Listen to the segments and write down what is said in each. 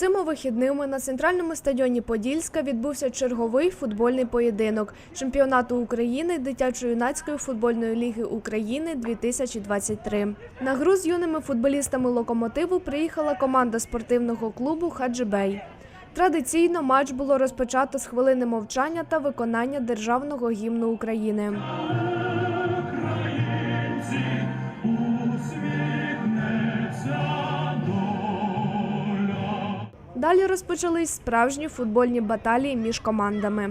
Цими вихідними на центральному стадіоні Подільська відбувся черговий футбольний поєдинок чемпіонату України дитячо-юнацької футбольної ліги України 2023. На гру з юними футболістами локомотиву приїхала команда спортивного клубу Хаджибей. Традиційно матч було розпочато з хвилини мовчання та виконання державного гімну України. Далі розпочались справжні футбольні баталії між командами.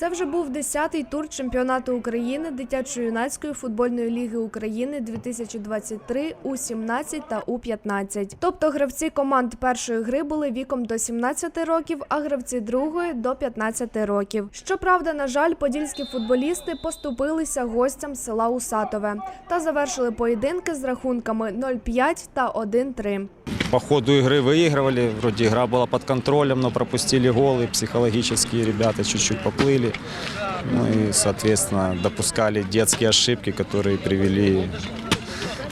Це вже був 10-й тур чемпіонату України дитячо-юнацької футбольної ліги України 2023 У-17 та У-15. Тобто гравці команд першої гри були віком до 17 років, а гравці другої до 15 років. Щоправда, на жаль, подільські футболісти поступилися гостям села Усатове та завершили поєдинки з рахунками 0-5 та 1-3 По ходу игры выигрывали, вроде игра была под контролем, но пропустили голы, психологически ребята чуть-чуть поплыли. Ну и, соответственно, допускали детские ошибки, которые привели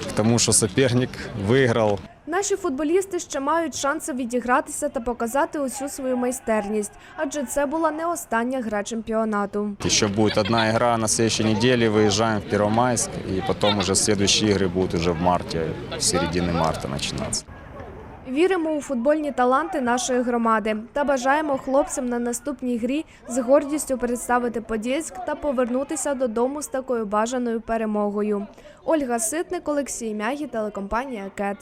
к тому, что соперник выиграл. Наші футболісти ще мають шанси відігратися та показати усю свою майстерність, адже це була не остання гра чемпіонату. Еще будет одна игра на следующей неделе, выезжаем в Первомайск, и потом уже следующие игры будут уже в марте, в середине марта начинаться. Віримо у футбольні таланти нашої громади та бажаємо хлопцям на наступній грі з гордістю представити Подільськ та повернутися додому з такою бажаною перемогою. Ольга Ситник, Олексій Мягі, телекомпанія КЕТ.